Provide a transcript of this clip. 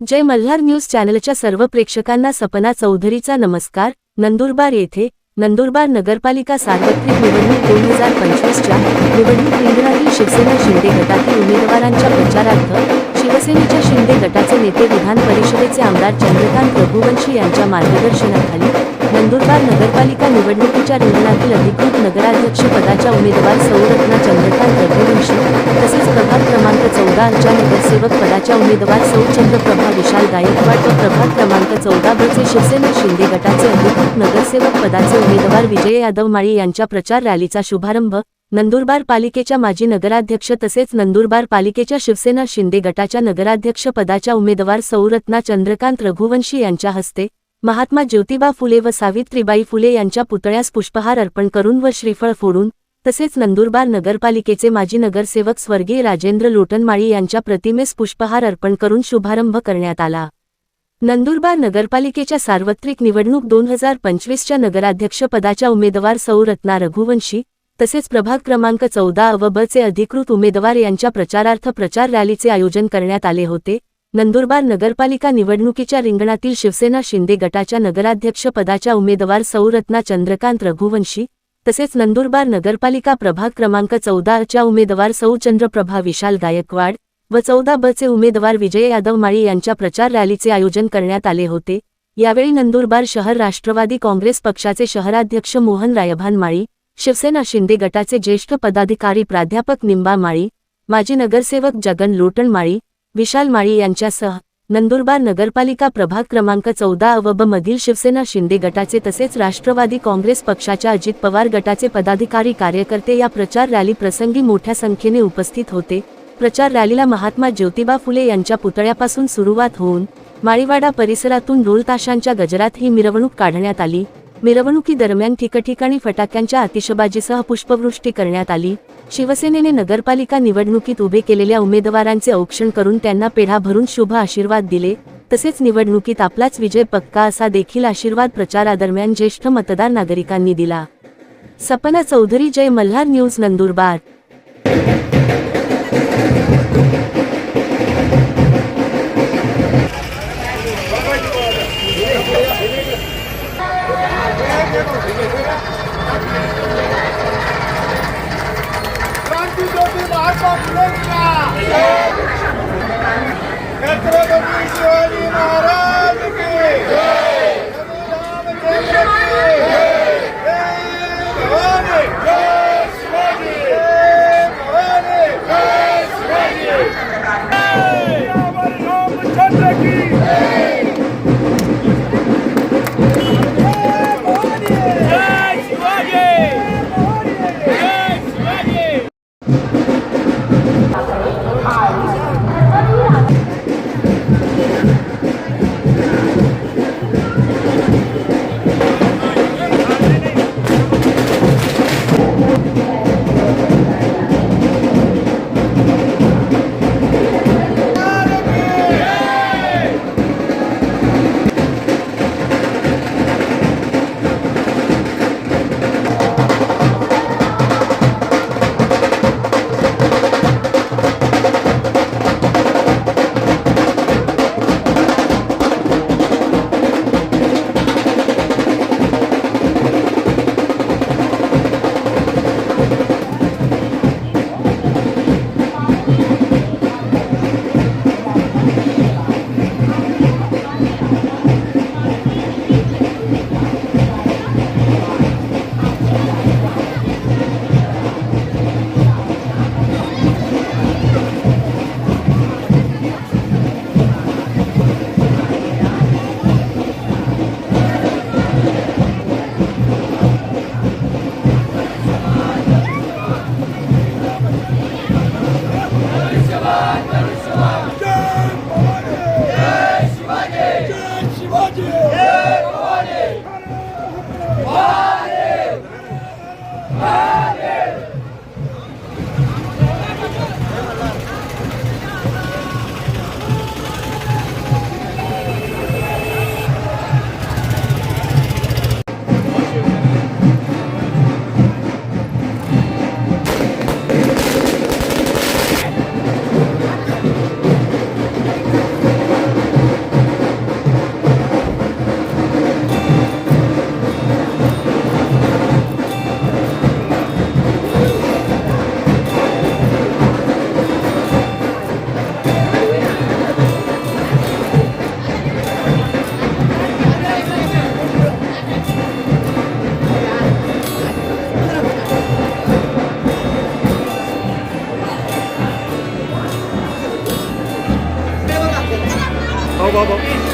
जय Malhar news चॅनलच्या सर्व प्रेक्षकांना सपना चौधरीचा नमस्कार. नंदुरबार येथे नंदुरबार नगरपालिका सार्वत्रिक निवडणूक दोन हजार पंचवीसच्या निवडणूक केंद्रातील शिवसेना शिंदे गटातील उमेदवारांच्या प्रचारार्थ शिवसेनेच्या शिंदे गटाचे नेते विधान परिषदेचे आमदार चंद्रकांत रघुवंशी यांच्या मार्गदर्शनाखाली नंदुरबार नगरपालिका निवडणुकीच्या रिंगणातील अधिकृत नगराध्यक्ष पदाच्या उमेदवार सौरत्ना चंद्रकांत रघुवंशी प्रभाग क्रमांक चौदाच्या नगरसेवक पदाच्या उमेदवार सौ चंद्रप्रभा विशाल गायकवाड व प्रभाग क्रमांक चौदा बचे शिवसेना शिंदे गटाचे अधिकृत नगरसेवक पदाचे उमेदवार विजय यादव माळी यांच्या प्रचार रॅलीचा शुभारंभ नंदुरबार पालिकेच्या माजी नगराध्यक्ष तसेच नंदुरबार पालिकेच्या शिवसेना शिंदे गटाच्या नगराध्यक्ष पदाच्या उमेदवार सौरत्ना चंद्रकांत रघुवंशी यांच्या हस्ते महात्मा ज्योतिबा फुले व सावित्रीबाई फुले यांच्या पुतळ्यास पुष्पहार अर्पण करून व श्रीफळ फोडून तसेच नंदुरबार नगरपालिकेचे माजी नगरसेवक स्वर्गीय राजेंद्र लोटनमाळी यांच्या प्रतिमेस पुष्पहार अर्पण करून शुभारंभ करण्यात आला. नंदुरबार नगरपालिकेच्या सार्वत्रिक निवडणूक दोन हजार पंचवीसच्या नगराध्यक्षपदाच्या उमेदवार सौ. रत्ना रघुवंशी तसेच प्रभाग क्रमांक चौदा व ब चे अधिकृत उमेदवार यांच्या प्रचारार्थ प्रचार रॅलीचे आयोजन करण्यात आले होते. नंदुरबार नगरपालिका निवडणुकीच्या रिंगणातील शिवसेना शिंदे गटाच्या नगराध्यक्ष पदाच्या उमेदवार सौरत्ना चंद्रकांत रघुवंशी तसेच नंदुरबार नगरपालिका प्रभाग क्रमांक चौदाच्या उमेदवार सौचंद्र प्रभा विशाल गायकवाड व चौदा बचे उमेदवार विजय यादव माळी यांच्या प्रचार रॅलीचे आयोजन करण्यात आले होते. यावेळी नंदुरबार शहर राष्ट्रवादी काँग्रेस पक्षाचे शहराध्यक्ष मोहन रायभान माळी शिवसेना शिंदे गटाचे ज्येष्ठ पदाधिकारी प्राध्यापक निंबा माळी माजी नगरसेवक जगन लोटण माळी विशाल माळी यांच्यासह नंदुरबार नगरपालिका प्रभाग क्रमांक चौदा अ ब मधील शिवसेना शिंदे गटाचे तसेच राष्ट्रवादी काँग्रेस पक्षाच्या अजित पवार गटाचे पदाधिकारी कार्यकर्ते या प्रचार रॅली प्रसंगी मोठ्या संख्येने उपस्थित होते. प्रचार रॅलीला महात्मा ज्योतिबा फुले यांच्या पुतळ्यापासून सुरुवात होऊन माळीवाडा परिसरातून ढोलताशांच्या गजरात ही मिरवणूक काढण्यात आली. मिरवणुकीदरम्यान ठिकठिकाणी फटाक्यांच्या आतिषबाजीसह पुष्पवृष्टी करण्यात आली. शिवसेनेने नगरपालिका निवडणुकीत उभे केलेल्या उमेदवारांचे औक्षण करून त्यांना पेढा भरून शुभ आशीर्वाद दिले. तसेच निवडणुकीत आपलाच विजय पक्का असा देखील आशीर्वाद प्रचारादरम्यान ज्येष्ठ मतदार नागरिकांनी दिला. Sapna Chaudhary Jai Malhar news Nandurbar. Hey! Bobo.